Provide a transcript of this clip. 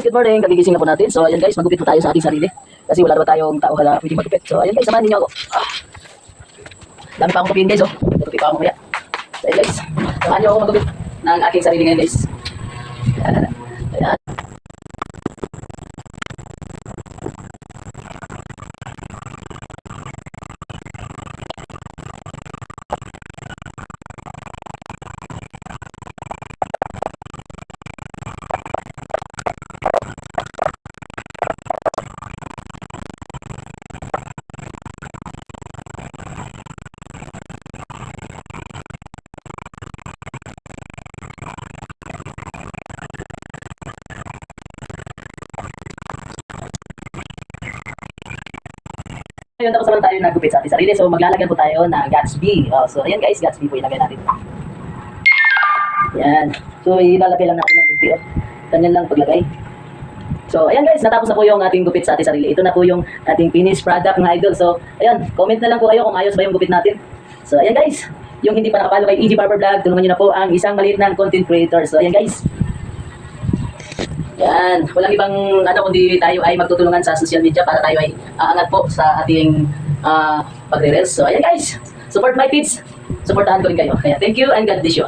Good morning, kagigising na po natin. So, ayan guys, magupit po tayo sa ating sarili. Kasi wala naman tayong tao hala pwedeng magupit. So, ayan guys, samahan ninyo ako. Ah. Dami pa akong kupiin guys, oh. Magupit pa ako mamaya. So, ayan guys, samahan niyo ako magupit ng aking sarili ngayon guys. Ayan. Ngayon tapos naman tayo nagupit sa ating sarili. So, maglalagyan po tayo ng Gatsby. Oh, so, ayan guys, Gatsby po ilagay natin. Yan. So, ilalagay lang natin ng kunti. Oh. Ganyan lang paglagay. So, ayan guys, natapos na po yung ating gupit sa ating sarili. Ito na po yung ating finished product mga idol. So, ayan, comment na lang po kayo kung ayos ba yung gupit natin. So, ayan guys, yung hindi pa nakapalo kay EG Barber Vlog, tulungan nyo na po ang isang maliit ng content creator. So, ayan guys. Yan, walang ibang ano kundi tayo ay magtutulungan sa social media para tayo ay aangat po sa ating uh, pagre-reels. So, ayan guys, support my kids. Supportahan ko rin kayo. Kaya, thank you and God bless you.